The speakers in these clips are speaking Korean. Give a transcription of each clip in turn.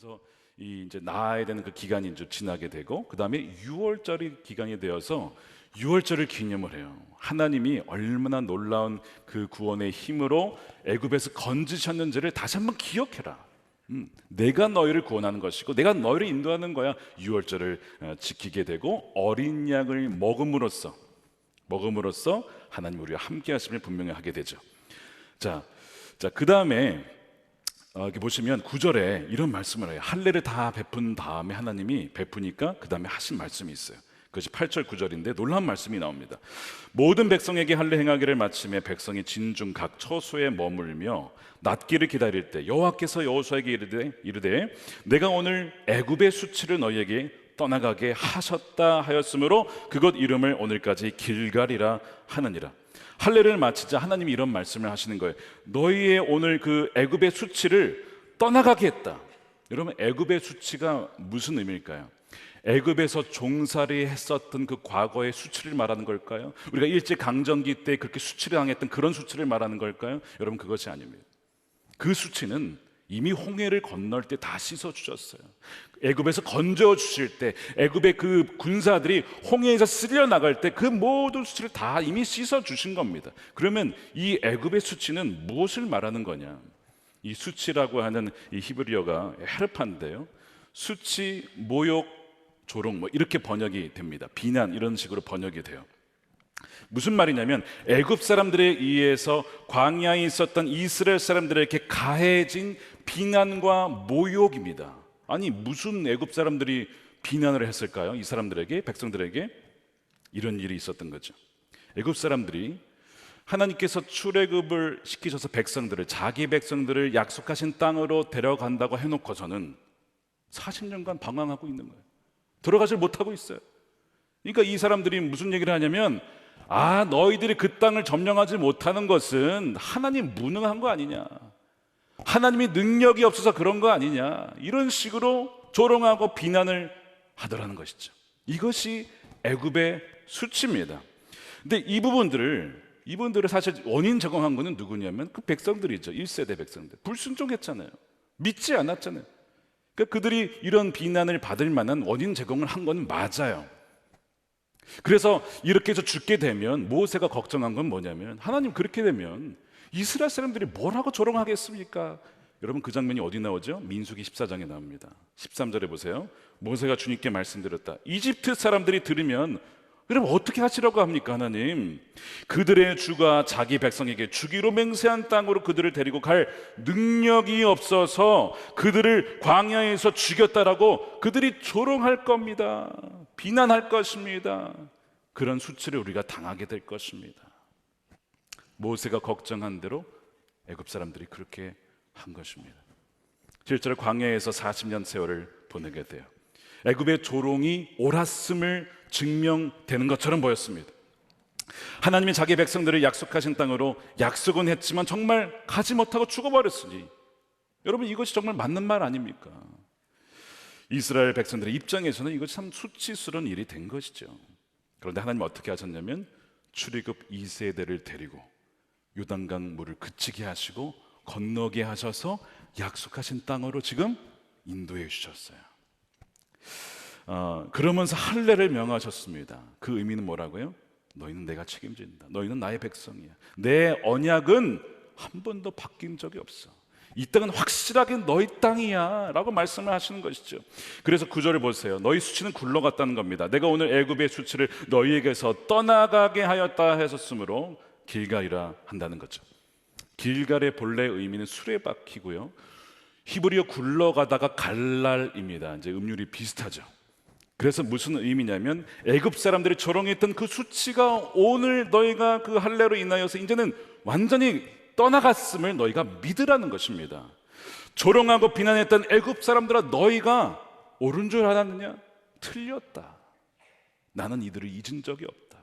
그래서 이 이제 나아야 되는 그 기간이 이제 지나게 되고 그 다음에 6월절이 기간이 되어서 6월절을 기념을 해요. 하나님이 얼마나 놀라운 그 구원의 힘으로 애굽에서 건지셨는지를 다시 한번 기억해라. 음, 내가 너희를 구원하는 것이고 내가 너희를 인도하는 거야. 6월절을 어, 지키게 되고 어린 양을 먹음으로써 먹음으로써 하나님 우리와 함께 하심을 분명히 하게 되죠. 자, 자, 그 다음에 어, 이렇게 보시면 구절에 이런 말씀을 해요. 할례를 다 베푼 다음에 하나님이 베푸니까 그 다음에 하신 말씀이 있어요. 그것이 8절 9절인데 놀라운 말씀이 나옵니다. 모든 백성에게 할례 행하기를 마침에 백성이 진중 각 처소에 머물며 낫기를 기다릴 때 여호와께서 여호수아에게 이르되 이르되 내가 오늘 애굽의 수치를 너희에게 떠나가게 하셨다 하였으므로 그것 이름을 오늘까지 길갈이라 하느니라. 할례를 마치자 하나님이 이런 말씀을 하시는 거예요. 너희의 오늘 그 애굽의 수치를 떠나가게 했다. 여러분 애굽의 수치가 무슨 의미일까요? 애굽에서 종살이 했었던 그 과거의 수치를 말하는 걸까요? 우리가 일제 강점기 때 그렇게 수치를 당했던 그런 수치를 말하는 걸까요? 여러분 그것이 아닙니다. 그 수치는 이미 홍해를 건널 때 다 씻어 주셨어요. 애굽에서 건져 주실 때 애굽의 그 군사들이 홍해에서 쓸려 나갈 때 그 모든 수치를 다 이미 씻어 주신 겁니다. 그러면 이 애굽의 수치는 무엇을 말하는 거냐? 이 수치라고 하는 이 히브리어가 헤르파인데요. 수치, 모욕, 조롱 뭐 이렇게 번역이 됩니다. 비난 이런 식으로 번역이 돼요. 무슨 말이냐면 애굽 사람들에 의해서 광야에 있었던 이스라엘 사람들에게 가해진 비난과 모욕입니다. 아니 무슨 애굽 사람들이 비난을 했을까요? 이 사람들에게 백성들에게 이런 일이 있었던 거죠. 애굽 사람들이 하나님께서 출애굽을 시키셔서 백성들을 자기 백성들을 약속하신 땅으로 데려간다고 해놓고서는 40년간 방황하고 있는 거예요. 들어가질 못하고 있어요. 그러니까 이 사람들이 무슨 얘기를 하냐면 아 너희들이 그 땅을 점령하지 못하는 것은 하나님 무능한 거 아니냐 하나님이 능력이 없어서 그런 거 아니냐. 이런 식으로 조롱하고 비난을 하더라는 것이죠. 이것이 애굽의 수치입니다. 근데 이 부분들을 이분들을 사실 원인 제공한 거는 누구냐면 그 백성들이죠. 1세대 백성들. 불순종했잖아요. 믿지 않았잖아요. 그러니까 그들이 이런 비난을 받을 만한 원인 제공을 한 건 맞아요. 그래서 이렇게 해서 죽게 되면 모세가 걱정한 건 뭐냐면 하나님 그렇게 되면 이스라엘 사람들이 뭐라고 조롱하겠습니까? 여러분 그 장면이 어디 나오죠? 민수기 14장에 나옵니다. 13절에 보세요. 모세가 주님께 말씀드렸다. 이집트 사람들이 들으면 그럼 어떻게 하시라고 합니까, 하나님? 그들의 주가 자기 백성에게 주기로 맹세한 땅으로 그들을 데리고 갈 능력이 없어서 그들을 광야에서 죽였다라고 그들이 조롱할 겁니다. 비난할 것입니다. 그런 수치를 우리가 당하게 될 것입니다. 모세가 걱정한 대로 애굽 사람들이 그렇게 한 것입니다. 실제로 광야에서 40년 세월을 보내게 돼요. 애굽의 조롱이 옳았음을 증명되는 것처럼 보였습니다. 하나님이 자기 백성들을 약속하신 땅으로 약속은 했지만 정말 가지 못하고 죽어버렸으니 여러분 이것이 정말 맞는 말 아닙니까? 이스라엘 백성들의 입장에서는 이것이 참 수치스러운 일이 된 것이죠. 그런데 하나님 어떻게 하셨냐면 출애굽 2세대를 데리고 요단강 물을 그치게 하시고 건너게 하셔서 약속하신 땅으로 지금 인도해 주셨어요. 어, 그러면서 할례를 명하셨습니다. 그 의미는 뭐라고요? 너희는 내가 책임진다. 너희는 나의 백성이야. 내 언약은 한 번도 바뀐 적이 없어. 이 땅은 확실하게 너희 땅이야 라고 말씀을 하시는 것이죠 그래서 구절을 보세요 너희 수치는 굴러갔다는 겁니다 내가 오늘 애굽의 수치를 너희에게서 떠나가게 하였다 하셨으므로 길갈이라 한다는 거죠 길갈의 본래 의미는 수레바퀴고요 히브리어 굴러가다가 갈랄입니다 이제 음률이 비슷하죠 그래서 무슨 의미냐면 애굽 사람들이 조롱했던 그 수치가 오늘 너희가 그 할례로 인하여서 이제는 완전히 떠나갔음을 너희가 믿으라는 것입니다. 조롱하고 비난했던 애굽 사람들아 너희가 옳은 줄 알았느냐? 틀렸다. 나는 이들을 잊은 적이 없다.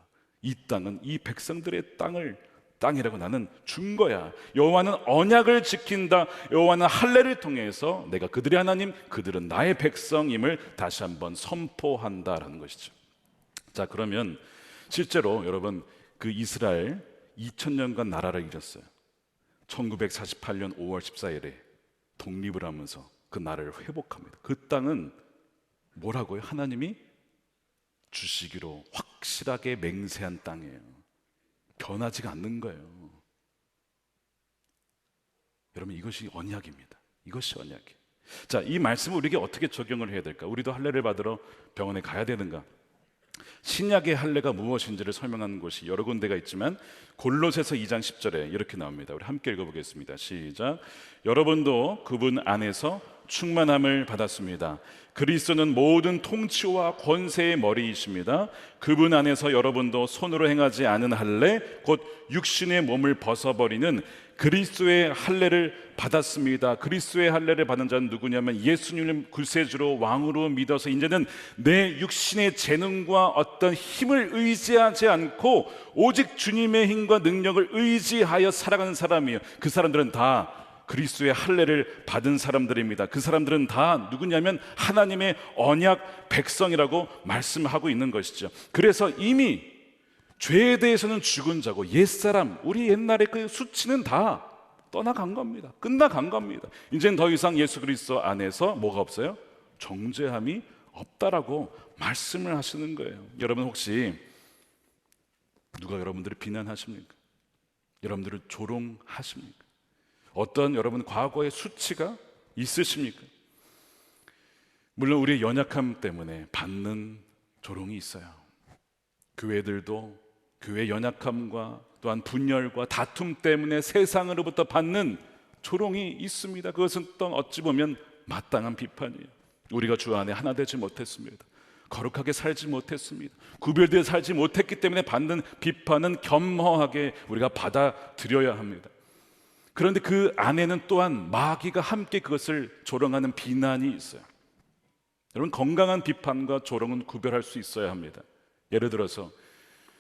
이 땅은 이 백성들의 땅을 땅이라고 나는 준 거야. 여호와는 언약을 지킨다. 여호와는 할례를 통해서 내가 그들의 하나님, 그들은 나의 백성임을 다시 한번 선포한다라는 것이죠. 자, 그러면 실제로 여러분 그 이스라엘 2000년간 나라를 잃었어요. 1948년 5월 14일에 독립을 하면서 그 나라를 회복합니다. 그 땅은 뭐라고요? 하나님이 주시기로 확실하게 맹세한 땅이에요. 변하지가 않는 거예요. 여러분 이것이 언약입니다. 이것이 언약이에요. 자, 이 말씀을 우리에게 어떻게 적용을 해야 될까? 우리도 할례를 받으러 병원에 가야 되는가? 신약의 할례가 무엇인지를 설명하는 곳이 여러 군데가 있지만 골로새서 2장 10절에 이렇게 나옵니다. 우리 함께 읽어 보겠습니다. 시작. 여러분도 그분 안에서 충만함을 받았습니다. 그리스도는 모든 통치와 권세의 머리이십니다. 그분 안에서 여러분도 손으로 행하지 않은 할례, 곧 육신의 몸을 벗어버리는 그리스도의 할례를 받았습니다. 그리스도의 할례를 받은 자는 누구냐면 예수님을 구세주로 왕으로 믿어서 이제는 내 육신의 재능과 어떤 힘을 의지하지 않고 오직 주님의 힘과 능력을 의지하여 살아가는 사람이에요. 그 사람들은 다 그리스도의 할례를 받은 사람들입니다. 그 사람들은 다 누구냐면 하나님의 언약 백성이라고 말씀하고 있는 것이죠. 그래서 이미 죄에 대해서는 죽은 자고 옛사람 우리 옛날의 그 수치는 다 떠나간 겁니다. 끝나간 겁니다. 이제는 더 이상 예수 그리스도 안에서 뭐가 없어요? 정죄함이 없다라고 말씀을 하시는 거예요. 여러분 혹시 누가 여러분들을 비난하십니까? 여러분들을 조롱하십니까? 어떤 여러분 과거의 수치가 있으십니까? 물론 우리의 연약함 때문에 받는 조롱이 있어요. 교회들도 교회 연약함과 또한 분열과 다툼 때문에 세상으로부터 받는 조롱이 있습니다. 그것은 또 어찌 보면 마땅한 비판이에요. 우리가 주 안에 하나 되지 못했습니다. 거룩하게 살지 못했습니다. 구별되어 살지 못했기 때문에 받는 비판은 겸허하게 우리가 받아들여야 합니다. 그런데 그 안에는 또한 마귀가 함께 그것을 조롱하는 비난이 있어요. 여러분 건강한 비판과 조롱은 구별할 수 있어야 합니다. 예를 들어서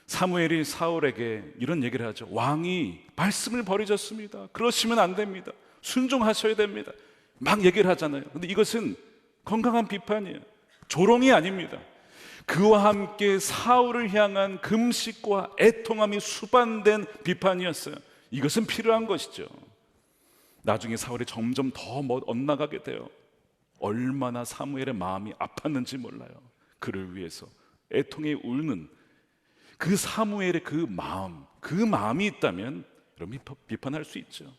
사무엘이 사울에게 이런 얘기를 하죠. 왕이 말씀을 버리셨습니다. 그러시면 안 됩니다. 순종하셔야 됩니다. 막 얘기를 하잖아요. 근데 이것은 건강한 비판이에요. 조롱이 아닙니다. 그와 함께 사울을 향한 금식과 애통함이 수반된 비판이었어요. 이것은 필요한 것이죠. 나중에 사울이 점점 더 엇나가게 돼요. 얼마나 사무엘의 마음이 아팠는지 몰라요. 그를 위해서 애통에 울는 그 사무엘의 그 마음, 그 마음이 있다면 여러분 비판할 수 있죠.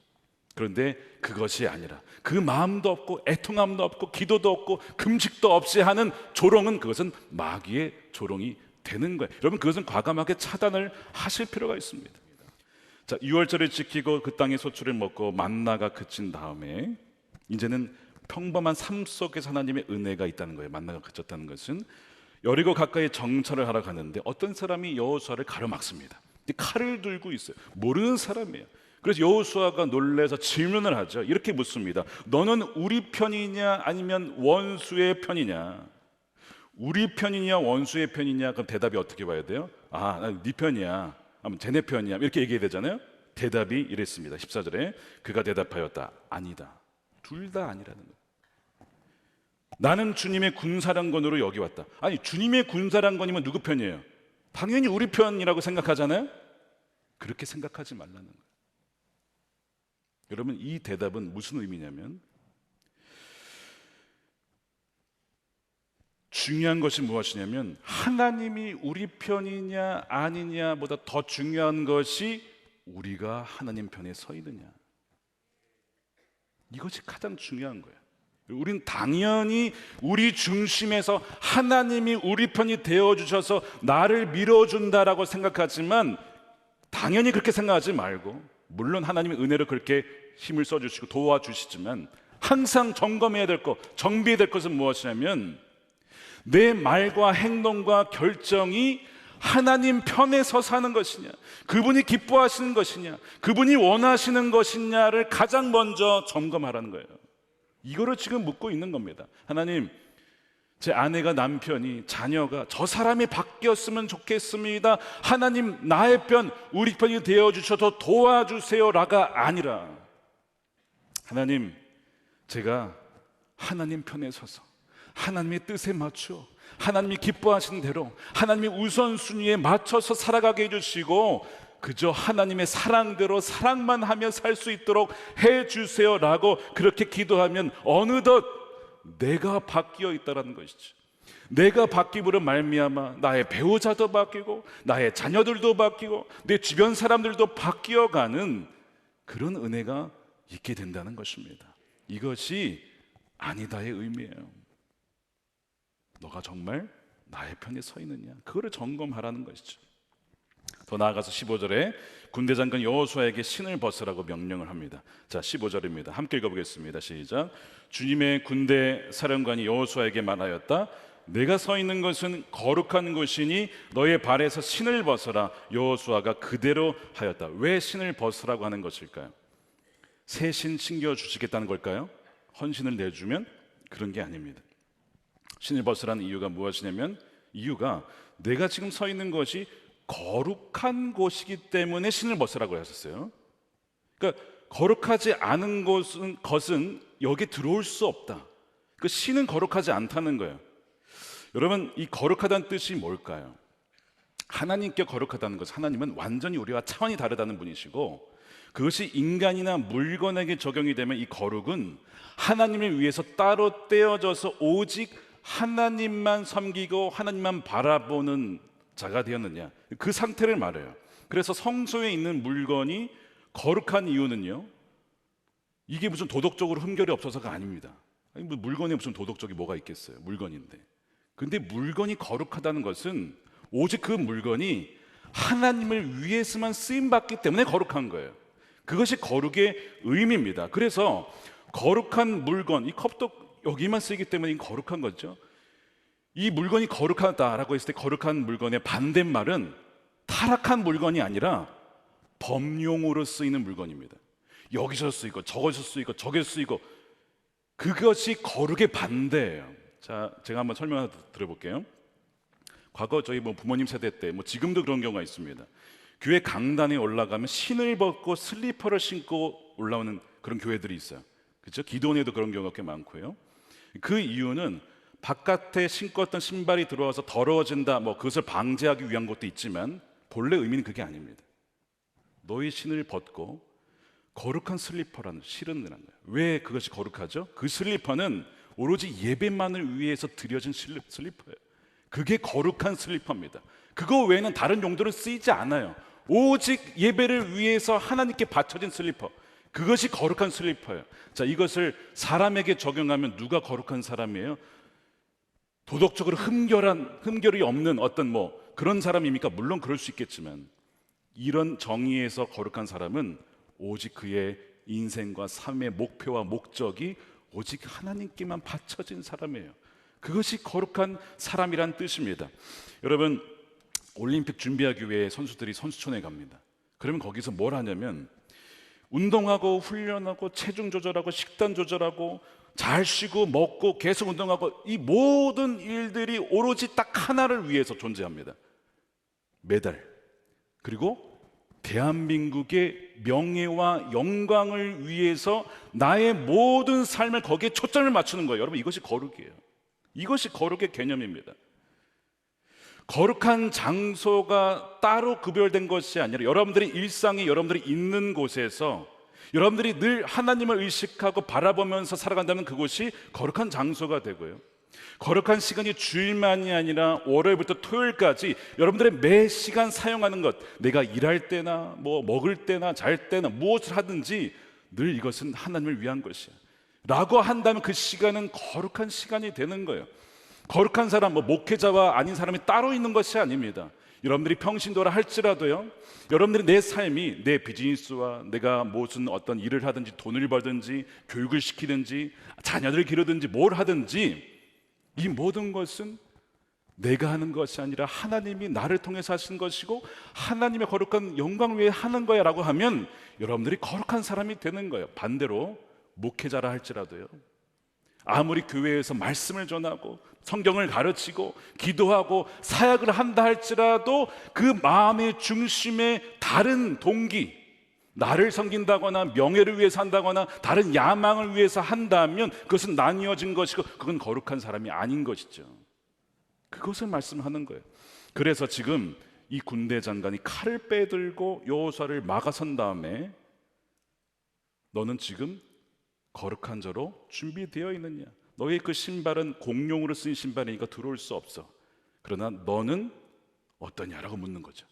그런데 그것이 아니라 그 마음도 없고 애통함도 없고 기도도 없고 금식도 없이 하는 조롱은 그것은 마귀의 조롱이 되는 거예요. 여러분 그것은 과감하게 차단을 하실 필요가 있습니다. 자, 6월절을 지키고 그 땅의 소출을 먹고 만나가 그친 다음에 이제는 평범한 삶 속에서 하나님의 은혜가 있다는 거예요. 만나가 그쳤다는 것은 여리고 가까이 정찰을 하러 가는데 어떤 사람이 여호수아를 가로막습니다. 칼을 들고 있어요. 모르는 사람이에요. 그래서 여호수아가 놀래서 질문을 하죠. 이렇게 묻습니다. 너는 우리 편이냐 아니면 원수의 편이냐? 우리 편이냐 원수의 편이냐? 그럼 대답이 어떻게 봐야 돼요? 아, 나네 편이야. 아니면 쟤네 편이야. 이렇게 얘기해야 되잖아요. 대답이 이랬습니다. 14절에 그가 대답하였다. 아니다. 둘 다 아니라는 거예요. 나는 주님의 군사령관으로 여기 왔다. 아니, 주님의 군사령관이면 누구 편이에요? 당연히 우리 편이라고 생각하잖아요? 그렇게 생각하지 말라는 거예요. 여러분, 이 대답은 무슨 의미냐면, 중요한 것이 무엇이냐면, 하나님이 우리 편이냐, 아니냐보다 더 중요한 것이 우리가 하나님 편에 서 있느냐. 이것이 가장 중요한 거예요. 우린 당연히 우리 중심에서 하나님이 우리 편이 되어 주셔서 나를 밀어 준다라고 생각하지만 당연히 그렇게 생각하지 말고 물론 하나님의 은혜로 그렇게 힘을 써 주시고 도와 주시지만 항상 점검해야 될 것, 정비해야 될 것은 무엇이냐면 내 말과 행동과 결정이 하나님 편에서 사는 것이냐, 그분이 기뻐하시는 것이냐, 그분이 원하시는 것이냐를 가장 먼저 점검하라는 거예요. 이거를 지금 묻고 있는 겁니다. 하나님, 제 아내가 남편이 자녀가 저 사람이 바뀌었으면 좋겠습니다. 하나님 나의 편 우리 편이 되어 주셔서 도와주세요라가 아니라 하나님 제가 하나님 편에 서서 하나님의 뜻에 맞추어 하나님이 기뻐하시는 대로 하나님의 우선순위에 맞춰서 살아가게 해주시고 그저 하나님의 사랑대로 사랑만 하며 살 수 있도록 해 주세요 라고 그렇게 기도하면 어느덧 내가 바뀌어 있다라는 것이죠. 내가 바뀌므로 말미암아 나의 배우자도 바뀌고 나의 자녀들도 바뀌고 내 주변 사람들도 바뀌어가는 그런 은혜가 있게 된다는 것입니다. 이것이 아니다의 의미예요. 너가 정말 나의 편에 서 있느냐? 그거를 점검하라는 것이죠. 더 나아가서 15절에 군대 장관 여호수아에게 신을 벗으라고 명령을 합니다. 자, 15절입니다. 함께 읽어 보겠습니다. 시작. 주님의 군대 사령관이 여호수아에게 말하였다. 내가 서 있는 것은 거룩한 곳이니 너의 발에서 신을 벗어라. 여호수아가 그대로 하였다. 왜 신을 벗으라고 하는 것일까요? 새 신 신겨 주시겠다는 걸까요? 헌신을 내주면 그런 게 아닙니다. 신을 벗으라는 이유가 무엇이냐면 이유가 내가 지금 서 있는 것이 거룩한 곳이기 때문에 신을 벗으라고 하셨어요. 그러니까 거룩하지 않은 것은, 것은 여기 들어올 수 없다. 그 신은 거룩하지 않다는 거예요. 여러분 이 거룩하다는 뜻이 뭘까요? 하나님께 거룩하다는 것, 하나님은 완전히 우리와 차원이 다르다는 분이시고 그것이 인간이나 물건에게 적용이 되면 이 거룩은 하나님을 위해서 따로 떼어져서 오직 하나님만 섬기고 하나님만 바라보는 자가 되었느냐 그 상태를 말해요. 그래서 성소에 있는 물건이 거룩한 이유는요. 이게 무슨 도덕적으로 흠결이 없어서가 아닙니다. 아니 뭐 물건에 무슨 도덕적이 뭐가 있겠어요? 물건인데. 근데 물건이 거룩하다는 것은 오직 그 물건이 하나님을 위해서만 쓰임 받기 때문에 거룩한 거예요. 그것이 거룩의 의미입니다. 그래서 거룩한 물건, 이 컵도 여기만 쓰이기 때문에 거룩한 거죠. 이 물건이 거룩하다라고 했을 때 거룩한 물건의 반대말은 타락한 물건이 아니라 범용으로 쓰이는 물건입니다. 여기서 쓰이고 저기서 쓰이고 저기서 쓰이고 그것이 거룩의 반대예요. 자, 제가 한번 설명 하나 드려볼게요. 과거 저희 뭐 부모님 세대 때, 뭐 지금도 그런 경우가 있습니다. 교회 강단에 올라가면 신을 벗고 슬리퍼를 신고 올라오는 그런 교회들이 있어요. 그렇죠? 기도원에도 그런 경우가 꽤 많고요. 그 이유는 바깥에 신고 었던 신발이 들어와서 더러워진다, 뭐 그것을 방지하기 위한 것도 있지만 본래 의미는 그게 아닙니다. 너희 신을 벗고 거룩한 슬리퍼라는 실은이라는 거예요. 왜 그것이 거룩하죠? 그 슬리퍼는 오로지 예배만을 위해서 드려진 슬리퍼예요. 그게 거룩한 슬리퍼입니다. 그거 외에는 다른 용도로 쓰이지 않아요. 오직 예배를 위해서 하나님께 바쳐진 슬리퍼. 그것이 거룩한 슬리퍼예요. 자, 이것을 사람에게 적용하면 누가 거룩한 사람이에요? 도덕적으로 흠결한 흠결이 없는 어떤 뭐 그런 사람입니까? 물론 그럴 수 있겠지만 이런 정의에서 거룩한 사람은 오직 그의 인생과 삶의 목표와 목적이 오직 하나님께만 바쳐진 사람이에요. 그것이 거룩한 사람이란 뜻입니다. 여러분 올림픽 준비하기 위해 선수들이 선수촌에 갑니다. 그러면 거기서 뭘 하냐면 운동하고 훈련하고 체중 조절하고 식단 조절하고 잘 쉬고 먹고 계속 운동하고 이 모든 일들이 오로지 딱 하나를 위해서 존재합니다. 메달. 그리고 대한민국의 명예와 영광을 위해서 나의 모든 삶을 거기에 초점을 맞추는 거예요. 여러분 이것이 거룩이에요. 이것이 거룩의 개념입니다. 거룩한 장소가 따로 구별된 것이 아니라 여러분들의 일상이 여러분들이 있는 곳에서 여러분들이 늘 하나님을 의식하고 바라보면서 살아간다면 그곳이 거룩한 장소가 되고요. 거룩한 시간이 주일만이 아니라 월요일부터 토요일까지 여러분들의 매 시간 사용하는 것, 내가 일할 때나 뭐 먹을 때나 잘 때나 무엇을 하든지 늘 이것은 하나님을 위한 것이야. 라고 한다면 그 시간은 거룩한 시간이 되는 거예요. 거룩한 사람, 뭐 목회자와 아닌 사람이 따로 있는 것이 아닙니다. 여러분들이 평신도라 할지라도요, 여러분들이 내 삶이 내 비즈니스와 내가 무슨 어떤 일을 하든지 돈을 벌든지 교육을 시키든지 자녀들을 기르든지 뭘 하든지 이 모든 것은 내가 하는 것이 아니라 하나님이 나를 통해서 하신 것이고 하나님의 거룩한 영광 위에 하는 거야 라고 하면 여러분들이 거룩한 사람이 되는 거예요. 반대로 목회자라 할지라도요. 아무리 교회에서 말씀을 전하고 성경을 가르치고 기도하고 사역을 한다 할지라도 그 마음의 중심에 다른 동기, 나를 섬긴다거나 명예를 위해서 한다거나 다른 야망을 위해서 한다면 그것은 나뉘어진 것이고 그건 거룩한 사람이 아닌 것이죠. 그것을 말씀하는 거예요. 그래서 지금 이 군대 장관이 칼을 빼들고 여호수아를 막아선 다음에 너는 지금 거룩한 자로 준비되어 있느냐? 너의 그 신발은 공용으로 쓴 신발이니까 들어올 수 없어. 그러나 너는 어떠냐라고 묻는 거죠.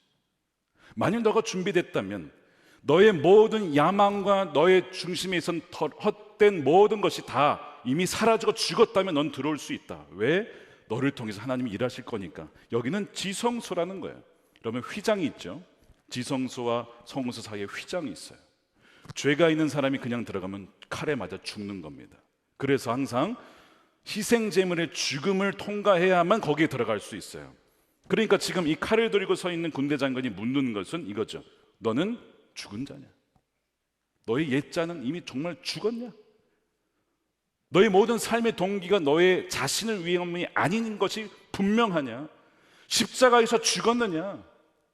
만약 너가 준비됐다면 너의 모든 야망과 너의 중심에 있던 헛된 모든 것이 다 이미 사라지고 죽었다면 넌 들어올 수 있다. 왜? 너를 통해서 하나님이 일하실 거니까. 여기는 지성소라는 거예요. 그러면 휘장이 있죠. 지성소와 성소 사이에 휘장이 있어요. 죄가 있는 사람이 그냥 들어가면 칼에 맞아 죽는 겁니다. 그래서 항상 희생 제물의 죽음을 통과해야만 거기에 들어갈 수 있어요. 그러니까 지금 이 칼을 들고 서 있는 군대 장관이 묻는 것은 이거죠. 너는 죽은 자냐? 너의 옛자는 이미 정말 죽었냐? 너의 모든 삶의 동기가 너의 자신을 위함이 아닌 것이 분명하냐? 십자가에서 죽었느냐?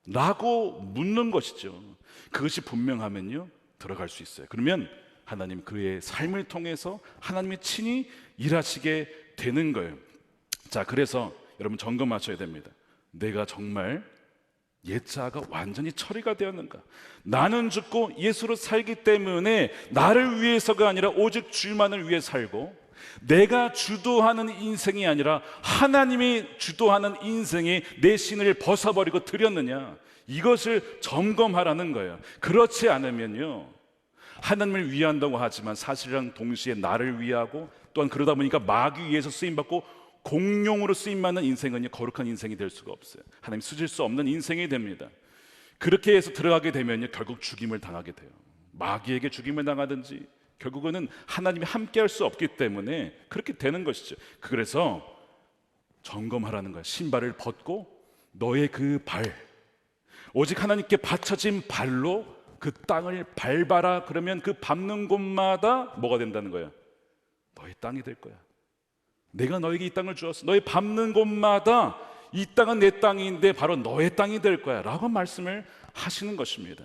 라고 묻는 것이죠. 그것이 분명하면요. 들어갈 수 있어요. 그러면 하나님 그의 삶을 통해서 하나님이 친히 일하시게 되는 거예요. 자, 그래서 여러분 점검하셔야 됩니다. 내가 정말 옛자가 완전히 처리가 되었는가? 나는 죽고 예수로 살기 때문에 나를 위해서가 아니라 오직 주만을 위해 살고 내가 주도하는 인생이 아니라 하나님이 주도하는 인생에 내 신을 벗어버리고 드렸느냐? 이것을 점검하라는 거예요. 그렇지 않으면요. 하나님을 위한다고 하지만 사실상 동시에 나를 위하고 또한 그러다 보니까 마귀 위해서 쓰임 받고 공용으로 쓰임 받는 인생은 거룩한 인생이 될 수가 없어요. 하나님 쓰실 수 없는 인생이 됩니다. 그렇게 해서 들어가게 되면요 결국 죽임을 당하게 돼요. 마귀에게 죽임을 당하든지 결국은 하나님이 함께할 수 없기 때문에 그렇게 되는 것이죠. 그래서 점검하라는 거야. 신발을 벗고 너의 그 발, 오직 하나님께 받쳐진 발로 그 땅을 밟아라. 그러면 그 밟는 곳마다 뭐가 된다는 거야? 너의 땅이 될 거야. 내가 너에게 이 땅을 주었어. 너의 밟는 곳마다 이 땅은 내 땅인데 바로 너의 땅이 될 거야. 라고 말씀을 하시는 것입니다.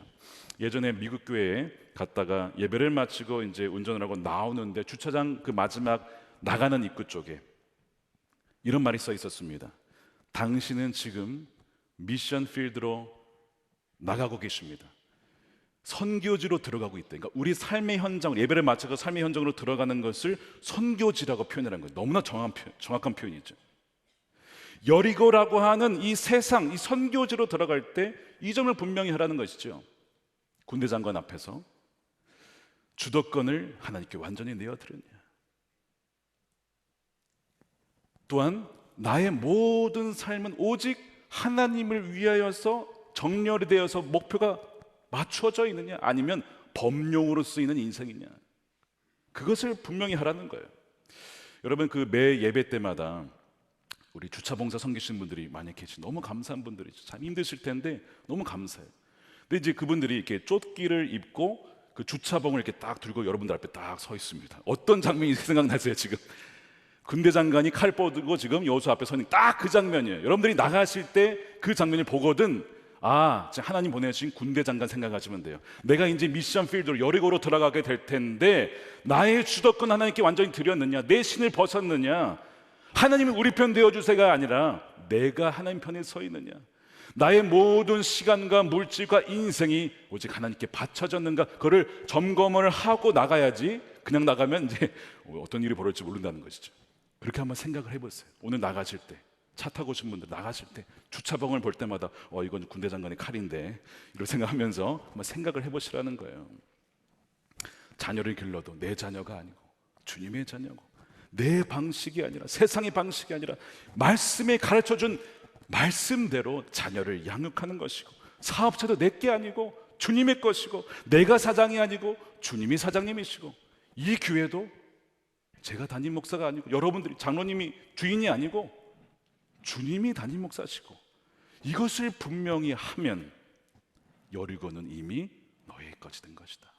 예전에 미국 교회에 갔다가 예배를 마치고 이제 운전을 하고 나오는데 주차장 그 마지막 나가는 입구 쪽에 이런 말이 써 있었습니다. 당신은 지금 미션 필드로 나가고 계십니다. 선교지로 들어가고 있다. 그러니까 우리 삶의 현장, 예배를 마쳐서 삶의 현장으로 들어가는 것을 선교지라고 표현하는 거예요. 너무나 정확한, 표현, 정확한 표현이죠. 여리고라고 하는 이 세상, 이 선교지로 들어갈 때 이 점을 분명히 하라는 것이죠. 군대 장관 앞에서 주도권을 하나님께 완전히 내어드렸냐. 또한 나의 모든 삶은 오직 하나님을 위하여서 정렬이 되어서 목표가 맞춰져 있느냐 아니면 범용으로 쓰이는 인생이냐 그것을 분명히 하라는 거예요. 여러분 그 매 예배 때마다 우리 주차 봉사 섬기시는 분들이 많이 계시 너무 감사한 분들이죠. 참 힘드실 텐데 너무 감사해요. 근데 이제 그분들이 이렇게 쫓기를 입고 그 주차봉을 이렇게 딱 들고 여러분들 앞에 딱 서 있습니다. 어떤 장면이 생각나세요 지금? 군대 장관이 칼 뻗고 지금 여수 앞에 서는 딱 그 장면이에요. 여러분들이 나가실 때 그 장면을 보거든 아, 하나님 보내신 군대 장관 생각하시면 돼요. 내가 이제 미션 필드로 여리고로 들어가게 될 텐데 나의 주도권 하나님께 완전히 드렸느냐? 내 신을 벗었느냐? 하나님이 우리 편 되어 주세가 아니라 내가 하나님 편에 서 있느냐? 나의 모든 시간과 물질과 인생이 오직 하나님께 바쳐졌는가? 그를 점검을 하고 나가야지. 그냥 나가면 이제 어떤 일이 벌어질지 모른다는 것이죠. 그렇게 한번 생각을 해보세요. 오늘 나가실 때. 차 타고 오신 분들 나가실 때 주차봉을 볼 때마다 어 이건 군대 장관의 칼인데 이런 생각하면서 한번 생각을 해보시라는 거예요. 자녀를 길러도 내 자녀가 아니고 주님의 자녀고 내 방식이 아니라 세상의 방식이 아니라 말씀에 가르쳐준 말씀대로 자녀를 양육하는 것이고 사업체도 내게 아니고 주님의 것이고 내가 사장이 아니고 주님이 사장님이시고 이 교회도 제가 담임 목사가 아니고 여러분들이 장로님이 주인이 아니고 주님이 담임 목사시고 이것을 분명히 하면 여리고는 이미 너의 것이 된 것이다.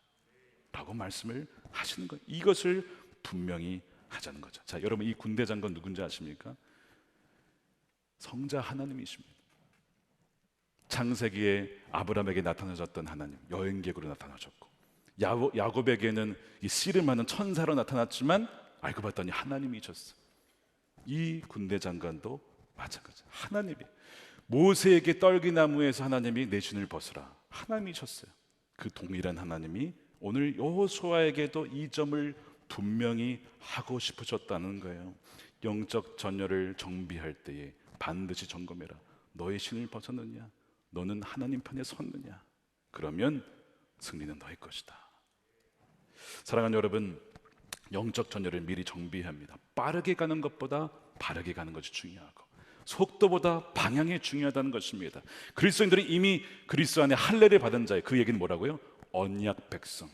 라고 말씀을 하시는 것. 이것을 분명히 하자는 거죠. 자, 여러분 이 군대 장관 누군지 아십니까? 성자 하나님이십니다. 창세기에 아브라함에게 나타나셨던 하나님, 여행객으로 나타나셨고 야곱에게는 이 씨름하는 천사로 나타났지만 알고 봤더니 하나님이셨어. 이 군대 장관도 마찬가지. 하나님이 모세에게 떨기나무에서 하나님이 내 신을 벗으라. 하나님이셨어요. 그 동일한 하나님이 오늘 여호수아에게도 이 점을 분명히 하고 싶으셨다는 거예요. 영적 전열을 정비할 때에 반드시 점검해라. 너의 신을 벗었느냐? 너는 하나님 편에 섰느냐? 그러면 승리는 너의 것이다. 사랑하는 여러분, 영적 전열을 미리 정비합니다. 빠르게 가는 것보다 바르게 가는 것이 중요하고 속도보다 방향이 중요하다는 것입니다. 그리스도인들은 이미 그리스도 안에 할례를 받은 자의 그 얘기는 뭐라고요? 언약 백성.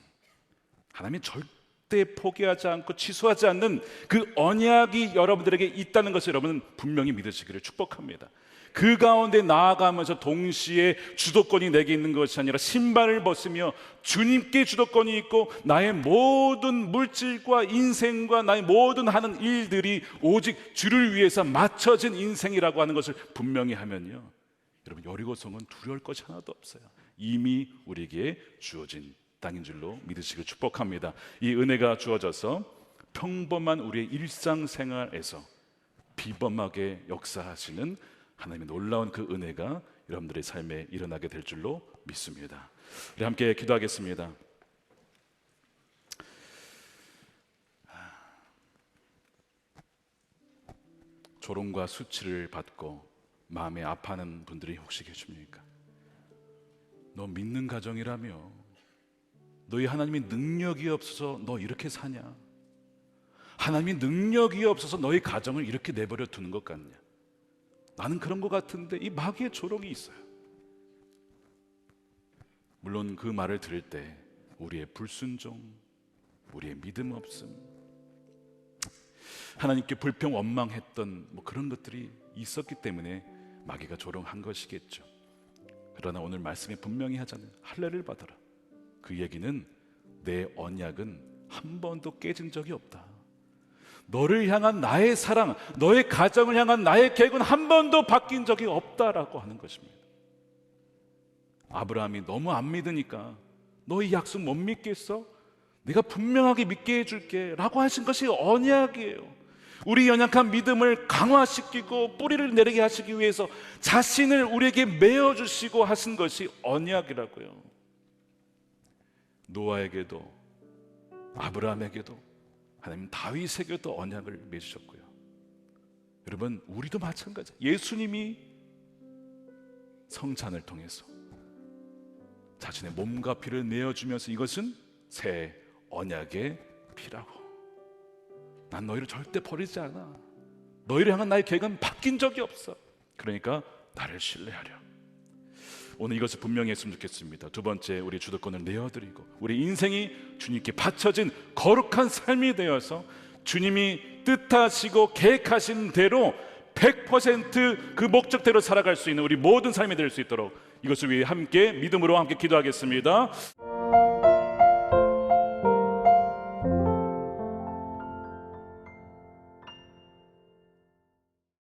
하나님이 절대 포기하지 않고 취소하지 않는 그 언약이 여러분들에게 있다는 것을 여러분은 분명히 믿으시기를 축복합니다. 그 가운데 나아가면서 동시에 주도권이 내게 있는 것이 아니라 신발을 벗으며 주님께 주도권이 있고 나의 모든 물질과 인생과 나의 모든 하는 일들이 오직 주를 위해서 맞춰진 인생이라고 하는 것을 분명히 하면요. 여러분 여리고성은 두려울 것이 하나도 없어요. 이미 우리에게 주어진 땅인 줄로 믿으시길 축복합니다. 이 은혜가 주어져서 평범한 우리의 일상생활에서 비범하게 역사하시는 하나님의 놀라운 그 은혜가 여러분들의 삶에 일어나게 될 줄로 믿습니다. 우리 함께 기도하겠습니다. 조롱과 수치를 받고 마음에 아파하는 분들이 혹시 계십니까? 너 믿는 가정이라며 너희 하나님이 능력이 없어서 너 이렇게 사냐? 하나님이 능력이 없어서 너희 가정을 이렇게 내버려 두는 것 같냐? 나는 그런 것 같은데 이 마귀의 조롱이 있어요. 물론 그 말을 들을 때 우리의 불순종, 우리의 믿음 없음, 하나님께 불평 원망했던 뭐 그런 것들이 있었기 때문에 마귀가 조롱한 것이겠죠. 그러나 오늘 말씀에 분명히 하잖아요. 할례를 받아라. 그 얘기는 내 언약은 한 번도 깨진 적이 없다. 너를 향한 나의 사랑, 너의 가정을 향한 나의 계획은 한 번도 바뀐 적이 없다라고 하는 것입니다. 아브라함이 너무 안 믿으니까 너이 약속 못 믿겠어? 내가 분명하게 믿게 해줄게 라고 하신 것이 언약이에요. 우리 연약한 믿음을 강화시키고 뿌리를 내리게 하시기 위해서 자신을 우리에게 메어주시고 하신 것이 언약이라고요. 노아에게도 아브라함에게도 하나님 다윗에게도 언약을 맺으셨고요. 여러분 우리도 마찬가지. 예수님이 성찬을 통해서 자신의 몸과 피를 내어주면서 이것은 새 언약의 피라고. 난 너희를 절대 버리지 않아. 너희를 향한 나의 계획은 바뀐 적이 없어. 그러니까 나를 신뢰하려. 오늘 이것을 분명히 했으면 좋겠습니다. 두 번째, 우리 주도권을 내어드리고 우리 인생이 주님께 바쳐진 거룩한 삶이 되어서 주님이 뜻하시고 계획하신 대로 100%그 목적대로 살아갈 수 있는 우리 모든 삶이 될 수 있도록 이것을 위해 함께 믿음으로 함께 기도하겠습니다.